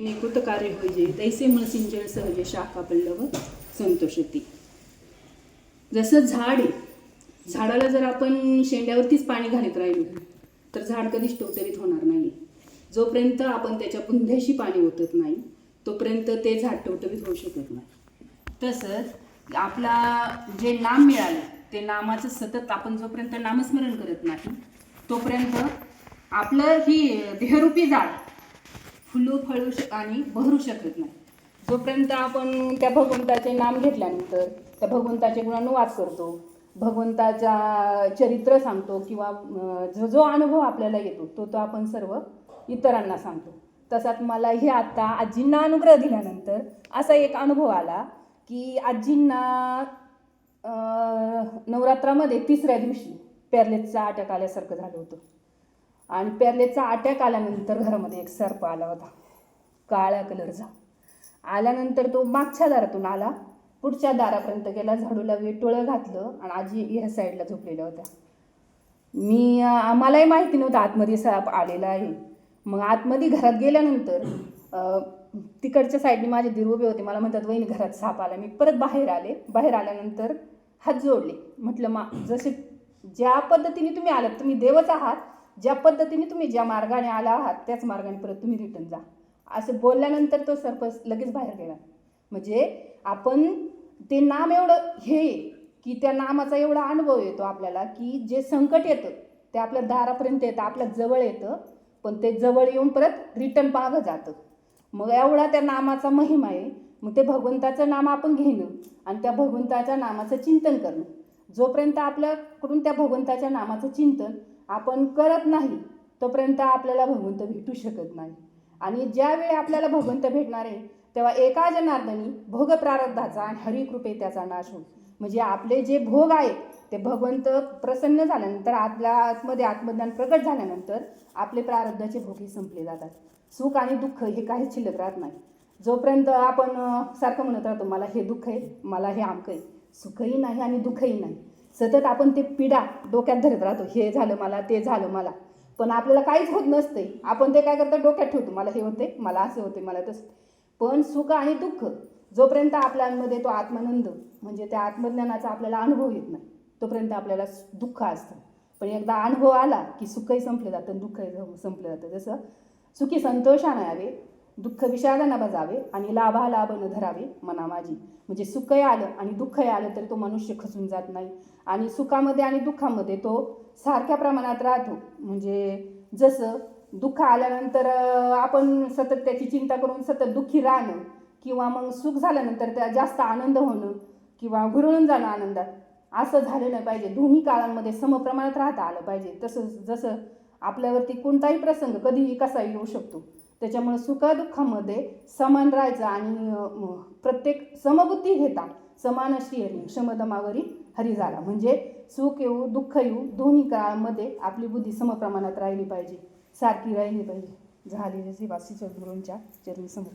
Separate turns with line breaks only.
निकृत कार्य होईजे तैसे मन सिंचन सहज शाखा पल्लव संतोषती. जसं झाड आहे झाडाला जर आपण शेंड्यावरतीच पाणी घालत राहिलो तर झाड कधीच टवटवीत होणार नाही जोपर्यंत आपण त्याच्या बुंध्याशी पाणी ओतत नाही तोपर्यंत ते झाड टवटवीत होऊ शकत नाही. तसंच आपला जे नाम मिळालं ते नामाचं सतत आपण जोपर्यंत नामस्मरण करत नाही तोपर्यंत आपलं ही देहरूपी झाड फुलू फळू श आणि बहरू शकत नाही. जोपर्यंत आपण त्या भगवंताचे नाम घेतल्यानंतर त्या भगवंताचे गुणानुवाद करतो भगवंताच्या चरित्र सांगतो किंवा जो जो अनुभव आपल्याला येतो तो तो आपण सर्व इतरांना सांगतो. तसाच मला हे आता आजींना अनुग्रह दिल्यानंतर असा एक अनुभव आला की आजींना नवरात्रामध्ये तिसऱ्या दिवशी पॅरलेसचा अटॅक आल्यासारखं झालं होतं. आणि पेरलेचा अटॅक आल्यानंतर घरामध्ये एक सर्प आला होता. काळ्या कलरचा. आल्यानंतर तो मागच्या दारातून आला. पुढच्या दारापर्यंत गेला झाडूला वेटोळं घातलं आणि आजी ह्या साईडला झोपलेल्या होत्या. मी आम्हालाही मलाही माहिती नव्हतं आतमध्ये साप आलेला आहे. मग आतमध्ये घरात गेल्यानंतर तिकडच्या साईडने माझे दीर उभे होते. मला म्हणतात वहिनी घरात साप आला. मी परत बाहेर आले. बाहेर आल्यानंतर हात जोडले. म्हटलं मा जसे ज्या पद्धतीने तुम्ही आलात तुम्ही देवच आहात. ज्या पद्धतीने तुम्ही ज्या मार्गाने आला आहात त्याच मार्गाने परत तुम्ही रिटर्न जा. असं बोलल्यानंतर तो सरपंच लगेच बाहेर गेला. म्हणजे आपण ते नाम एवढं हे की त्या नामाचा एवढा अनुभव येतो आपल्याला की जे संकट येतं ते आपल्या दारापर्यंत येतं आपल्या जवळ येतं पण ते जवळ येऊन परत रिटर्न मागं जातं. मग एवढा त्या नामाचा महिमा आहे. मग ते भगवंताचं नाम आपण घेणं आणि त्या भगवंताच्या नामाचं चिंतन करणं. जोपर्यंत आपल्याकडून त्या भगवंताच्या नामाचं चिंतन आपण करत नाही तोपर्यंत आपल्याला भगवंत भेटू शकत नाही. आणि ज्यावेळी आपल्याला भगवंत भेटणार आहे तेव्हा एका जनार्दनी भोग प्रारब्धाचा आणि हरिकृपे त्याचा नाश होईल. म्हणजे आपले जे भोग आहेत ते भगवंत प्रसन्न झाल्यानंतर आपल्या आतमध्ये आत्मज्ञान प्रकट झाल्यानंतर आपले प्रारब्धाचे भोगही संपले जातात. सुख आणि दुःख हे काहीच शिल्लक राहत नाही. जोपर्यंत आपण सारखं म्हणत राहतो मला हे दुःख आहे मला हे आमकं आहे सुखही नाही आणि दुःखही नाही. सतत आपण ते पिढा डोक्यात धरत राहतो. हे झालं मला ते झालं मला. पण आपल्याला काहीच होत नसते आपण ते काय करतो डोक्यात ठेवतो. मला हे होते मला असे होते मला तसं. पण सुख आणि दुःख जोपर्यंत आपल्यामध्ये तो आत्मानंद म्हणजे त्या आत्मज्ञानाचा आपल्याला अनुभव येत नाही तोपर्यंत आपल्याला दुःख असतं. पण एकदा अनुभव आला की सुखही संपलं जातं दुःखही संपलं जातं. जसं सुखी संतोषानं यावे दुःख विषादाना बजावे आणि लाभा लाभ न धरावे मना माझी म्हणजे सुखही आलं आणि दुःखही आलं तरी तो मनुष्य खसून जात नाही. आणि सुखामध्ये आणि दुःखामध्ये तो सारख्या प्रमाणात राहतो. म्हणजे जसं दुःख आल्यानंतर आपण सतत त्याची चिंता करून सतत दुःखी राहणं किंवा मग सुख झाल्यानंतर त्या जास्त आनंद होणं किंवा घुरळून जाणं आनंदात असं झालं नाही पाहिजे. दोन्ही काळांमध्ये समप्रमाणात राहता आलं पाहिजे. तसं जसं आपल्यावरती कोणताही प्रसंग कधीही कसा येऊ शकतो. त्याच्यामुळे सुखदुःखामध्ये समान राहायचं आणि प्रत्येक समबुद्धी घेता समान अशी येणे क्षमदमावरी हरी झाला. म्हणजे सुख येऊ दुःख येऊ दोन्ही काळामध्ये आपली बुद्धी समप्रमाणात राहिली पाहिजे. सारखी राहिली पाहिजे. झालेली सेवा वासी सद्गुरूंच्या चरणी समोर.